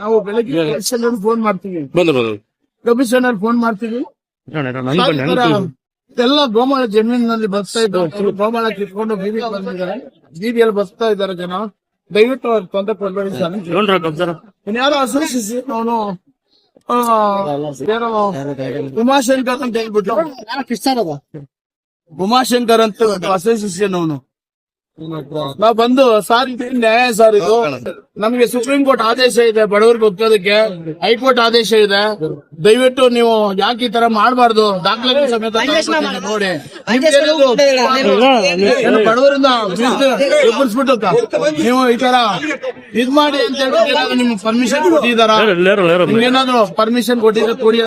ನಾವು ಬೆಳಗ್ಗೆ commissioner phone ಮಾಡ್ತೀವಿ. ಬಂದ್ರು ಕಮಿಷನರ್ ಫೋನ್ ಮಾಡ್ತೀವಿ. ಎಲ್ಲ ಗೋಮಾಳ ಜಮೀನಿನಲ್ಲಿ ಬರ್ತಾ ಇದ್ದಾರೆ. ಗೋಮಾಳ ಕಿತ್ಕೊಂಡು ಬೀದಿ ಬಂದಿದ್ದಾರೆ. ಬೀದಿಯಲ್ಲಿ ಬರ್ತಾ ಇದ್ದಾರೆ ಜನ. ದಯವಿಟ್ಟು ಅವ್ರ ತೊಂದರೆ ಕೊಡ್ಬೇಡಿ ಸರ್. ನೋಡ್ರ ಕಬ್ಜಾರ ಯಾರೋ ಅಸೋಸಿಯೇಷನ್ ಅವನು ಉಮಾಶಂಕರ್ ಅಂತ ಹೇಳ್ಬಿಟ್ಟು ಉಮಾಶಂಕರ್ ಅಂತ ಅಸೋಸಿಯೇಷನ್ ಅವನು. ನಾವ್ ಬಂದು ಸಾರ್ ಇದು ನ್ಯಾಯ ಸರ್ ಇದು. ನಮ್ಗೆ ಸುಪ್ರೀಂ ಕೋರ್ಟ್ ಆದೇಶ ಇದೆ ಬಡವರಿಗೆ ಒಪ್ಕೋದಕ್ಕೆ ಹೈಕೋರ್ಟ್ ಆದೇಶ ಇದೆ. ದಯವಿಟ್ಟು ನೀವು ಯಾಕೆ ಈ ತರ ಮಾಡಬಾರ್ದು? ದಾಖಲೆ ಸಮೇತ ನೋಡಿ. ಬಡವರಿಂದ ಎಬ್ಬರಿಸ್ಬಿಟ್ಟು ನೀವು ಈ ತರ ಇದ್ ಮಾಡಿ ಅಂತ ಹೇಳಿ ನಿಮ್ಗೆ ಪರ್ಮಿಷನ್ ಕೊಟ್ಟಿದಾರ? ಏನಾದ್ರು ಪರ್ಮಿಷನ್ ಕೊಟ್ಟಿದ್ರೆ ಕೊಡಿ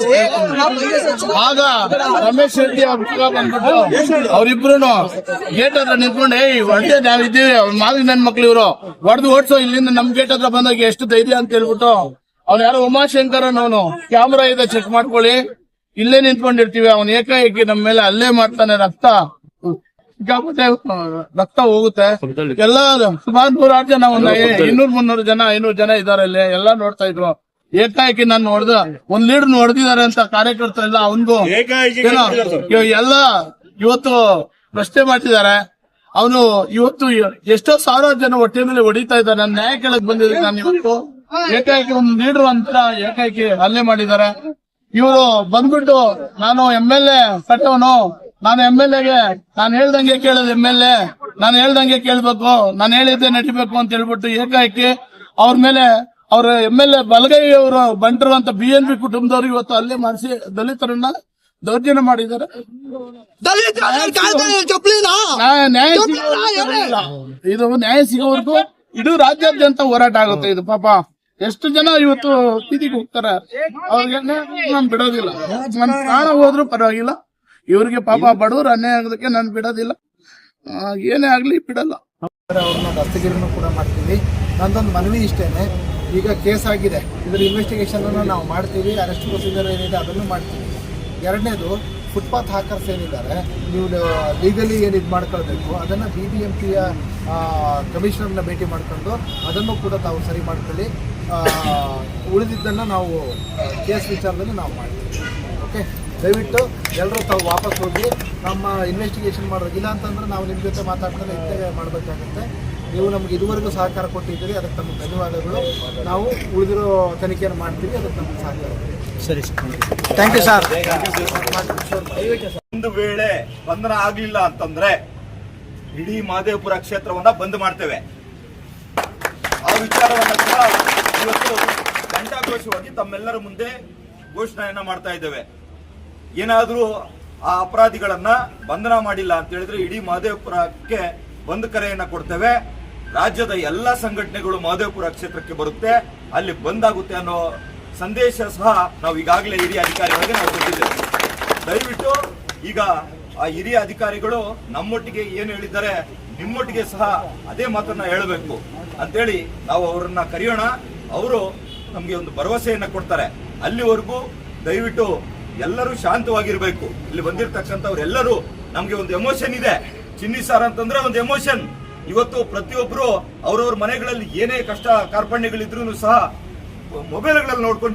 ಆಗ ರಮೇಶ್ ಶೆಟ್ಟಿ ಅವ್ರ ಬಂದ್ಬಿಟ್ಟು ಅವ್ರಿಬ್ರು ಗೇಟ್ ಹತ್ರ ನಿಂತ್ಕೊಂಡು ಏಯ್ ಹೊಡೆದೇ ನಾವ್ ಇದ್ದೀವಿ ಅವ್ರ ಮಾವಿ ನನ್ ಮಕ್ಳು ಇವರು. ಹೊಡೆದು ಓಡಿಸೋ ಇಲ್ಲಿಂದ ನಮ್ ಗೇಟ್ ಹತ್ರ ಬಂದಾಗ ಎಷ್ಟು ಧೈರ್ಯ ಅಂತ ಹೇಳ್ಬಿಟ್ಟು ಅವ್ನು ಯಾರು ಉಮಾಶಂಕರ ಅವನು ಕ್ಯಾಮ್ರಾ ಇದೆ ಚೆಕ್ ಮಾಡ್ಕೊಳ್ಳಿ. ಇಲ್ಲೇ ನಿಂತ್ಕೊಂಡಿರ್ತೀವಿ ಅವ್ನ ಏಕಾಏಕಿ ನಮ್ಮ ಮೇಲೆ ಅಲ್ಲೇ ಮಾಡ್ತಾನೆ ರಕ್ತ. ಸಿಕ್ಕಾಪಟ್ಟೆ ರಕ್ತ ಹೋಗುತ್ತೆ. ಎಲ್ಲ ಸುಮಾರು ನೂರಾರು ಜನ ಒಂದ್ ಇನ್ನೂರ್ ಮುನ್ನೂರು ಜನ ಐನೂರು ಜನ ಇದಾರೆ ಇಲ್ಲಿ. ಎಲ್ಲ ನೋಡ್ತಾ ಇದ್ರು. ಏಕಾಏಕಿ ನಾನು ನೋಡ್ದ. ಒಂದ್ ಲೀಡ್ ನೋಡ್ದಿದಾರೆ ಅಂತ ಕಾರ್ಯಕರ್ತ ಎಲ್ಲ ಅವನ್ಗೂ ಎಲ್ಲ ಇವತ್ತು ಪ್ರಶ್ನೆ ಮಾಡ್ತಿದ್ದಾರೆ. ಅವನು ಇವತ್ತು ಎಷ್ಟೋ ಸಾವಿರಾರು ಜನ ಹೊಟ್ಟೆ ಮೇಲೆ ಹೊಡಿತಾ ಇದ್ದಾರೆ. ನಾನು ನ್ಯಾಯ ಕೇಳಕ್ ಬಂದಿದ್ದೀನಿ. ನಾನು ಇವತ್ತು ಏಕಾಏಕಿ ಒಂದು ಲೀಡರ್ ಅಂತ ಏಕಾಏಕಿ ಹಲ್ಲೆ ಮಾಡಿದ್ದಾರೆ. ಇವರು ಬಂದ್ಬಿಟ್ಟು ನಾನು ಎಂ ಎಲ್ ಎ ಕಟ್ಟವನು ನಾನು ಎಂ ಎಲ್ ಎಗೆ ನಾನು ಹೇಳ್ದಂಗೆ ಕೇಳೋದು ಎಂ ಎಲ್ ಎ ನಾನು ಹೇಳ್ದಂಗೆ ಕೇಳ್ಬೇಕು. ನಾನು ಹೇಳಿದ್ದೆ ನಡಿಬೇಕು ಅಂತ ಹೇಳ್ಬಿಟ್ಟು ಏಕಾಏಕಿ ಅವ್ರ ಮೇಲೆ ಅವ್ರ ಎಂ ಎಲ್ ಎ ಬಲಗೈ ಅವರು ಬಂಟರು ಅಂತ ಬಿ ಎನ್ ಪಿ ಕುಟುಂಬದವ್ರು ಇವತ್ತು ಅಲ್ಲೇ ಮಾಡಿಸಿ ದಲಿತರನ್ನ ದೌರ್ಜನ್ಯ ಮಾಡಿದ್ದಾರೆ. ನ್ಯಾಯ- ಇದು ನ್ಯಾಯ ಸಿಗೋವರೆಗೂ ಇದು ರಾಜ್ಯಾದ್ಯಂತ ಹೋರಾಟ ಆಗುತ್ತೆ ಇದು ಪಾಪ. ಎಷ್ಟು ಜನ ಇವತ್ತು ಬೀದಿಗೆ ಹೋಗ್ತಾರೆ? ಅವ್ರಿಗೆ ನಾನು ಬಿಡೋದಿಲ್ಲ. ನನ್ ಪ್ರಾಣ ಹೋದ್ರು ಪರವಾಗಿಲ್ಲ. ಇವ್ರಿಗೆ ಪಾಪ ಬಡವರು ಅನ್ಯಾಯ ಆಗೋದಕ್ಕೆ ನಾನು ಬಿಡೋದಿಲ್ಲ. ಏನೇ ಆಗ್ಲಿ ಬಿಡಲ್ಲ. ಅವ್ರನ್ನ ದಸ್ತಗಿರಿನೂ ಕೂಡ ಮಾಡ್ತೀವಿ. ನಂದೊಂದು ಮನವಿ ಇಷ್ಟೇನೆ. ಈಗ ಕೇಸ್ ಆಗಿದೆ. ಇದ್ರ ಇನ್ವೆಸ್ಟಿಗೇಷನ್ ನಾವು ಮಾಡ್ತೀವಿ. ಅರೆಸ್ಟ್ ಪ್ರೊಸೀಜರ್ ಏನಿದೆ ಅದನ್ನು ಮಾಡ್ತೀವಿ. ಎರಡನೇದು ಫುಟ್ಪಾತ್ ಹಾಕರ್ಸ್ ಏನಿದ್ದಾರೆ, ನೀವು ಲೀಗಲಿ ಏನು ಇದು ಮಾಡ್ಕೊಳ್ಬೇಕು, ಅದನ್ನು ಬಿ ಬಿ ಎಂ ಪಿಯ ಕಮಿಷನರ್ನ ಭೇಟಿ ಮಾಡ್ಕೊಂಡು ಅದನ್ನು ಕೂಡ ತಾವು ಸರಿ ಮಾಡ್ಕೊಳ್ಳಿ. ಉಳಿದಿದ್ದನ್ನು ನಾವು ಕೇಸ್ ವಿಚಾರದಲ್ಲಿ ನಾವು ಮಾಡ್ತೀವಿ. ಓಕೆ ದಯವಿಟ್ಟು ಎಲ್ಲರೂ ತಾವು ವಾಪಸ್ ಹೋಗಿ ನಮ್ಮ ಇನ್ವೆಸ್ಟಿಗೇಷನ್ ಮಾಡೋದು ಇಲ್ಲ ಅಂತಂದ್ರೆ ನಾವು ನಿಮ್ಮ ಜೊತೆ ಮಾತಾಡ್ತಾನೆ ಇದ್ದೇ ಮಾಡಬೇಕಾಗುತ್ತೆ. ನೀವು ನಮ್ಗೆ ಇದುವರೆಗೂ ಸಹಕಾರ ಕೊಟ್ಟಿದ್ದೀರಿ, ಅದಕ್ಕೆ ನಮಗೆ ಧನ್ಯವಾದಗಳು. ನಾವು ಉಳಿದಿರೋ ತನಿಖೆಯನ್ನು ಮಾಡ್ತೀವಿ, ಅದಕ್ಕೆ ನಮಗೆ ಸಹಕಾರ ಸರಿ ಥ್ಯಾಂಕ್ ಯು ಸರ್ ಒಂದು ವೇಳೆ ಬಂಧನ ಆಗ್ಲಿಲ್ಲ ಅಂತಂದ್ರೆ ಇಡೀ ಮಹದೇವಪುರ ಕ್ಷೇತ್ರವನ್ನ ಬಂದ್ ಮಾಡ್ತೇವೆ. ಆ ವಿಚಾರವನ್ನ ಕೂಡ ಇವತ್ತು ಘಂಟಾಘೋಷವಾಗಿ ತಮ್ಮೆಲ್ಲರ ಮುಂದೆ ಘೋಷಣೆಯನ್ನ ಮಾಡ್ತಾ ಇದ್ದೇವೆ. ಏನಾದ್ರೂ ಆ ಅಪರಾಧಿಗಳನ್ನ ಬಂಧನ ಮಾಡಿಲ್ಲ ಅಂತ ಹೇಳಿದ್ರೆ ಇಡೀ ಮಹದೇವಪುರಕ್ಕೆ ಬಂದ್ ಕರೆಯನ್ನ ಕೊಡ್ತೇವೆ. ರಾಜ್ಯದ ಎಲ್ಲ ಸಂಘಟನೆಗಳು ಮಹದೇವಪುರ ಕ್ಷೇತ್ರಕ್ಕೆ ಬರುತ್ತೆ. ಅಲ್ಲಿ ಬಂದಾಗುತ್ತೆ ಅನ್ನೋ ಸಂದೇಶ ಸಹ ನಾವು ಈಗಾಗಲೇ ಹಿರಿಯ ಅಧಿಕಾರಿಗಳಿಗೆ ನಾವು ಕೊಟ್ಟಿದ್ದೇವೆ. ದಯವಿಟ್ಟು ಈಗ ಆ ಹಿರಿಯ ಅಧಿಕಾರಿಗಳು ನಮ್ಮೊಟ್ಟಿಗೆ ಏನು ಹೇಳಿದ್ದಾರೆ ನಿಮ್ಮೊಟ್ಟಿಗೆ ಸಹ ಅದೇ ಮಾತನ್ನ ಹೇಳಬೇಕು. ಅಂತೇಳಿ ನಾವು ಅವರನ್ನ ಕರೆಯೋಣ. ಅವರು ನಮಗೆ ಒಂದು ಭರವಸೆಯನ್ನು ಕೊಡ್ತಾರೆ. ಅಲ್ಲಿವರೆಗೂ ದಯವಿಟ್ಟು ಎಲ್ಲರೂ ಶಾಂತವಾಗಿರ್ಬೇಕು. ಇಲ್ಲಿ ಬಂದಿರತಕ್ಕಂಥವ್ರೆಲ್ಲರೂ ನಮಗೆ ಒಂದು ಎಮೋಷನ್ ಇದೆ. ಚಿನ್ನಿ ಸಾರ್ ಅಂತಂದ್ರೆ ಒಂದು ಎಮೋಷನ್. ಇವತ್ತು ಪ್ರತಿಯೊಬ್ಬರು ಅವ್ರವ್ರ ಮನೆಗಳಲ್ಲಿ ಏನೇ ಕಷ್ಟ ಕಾರ್ಪಣ್ಯಗಳಿದ್ರು ಸಹ ಮೊಬೈಲ್ಗಳಲ್ಲಿ ನೋಡ್ಕೊಂಡು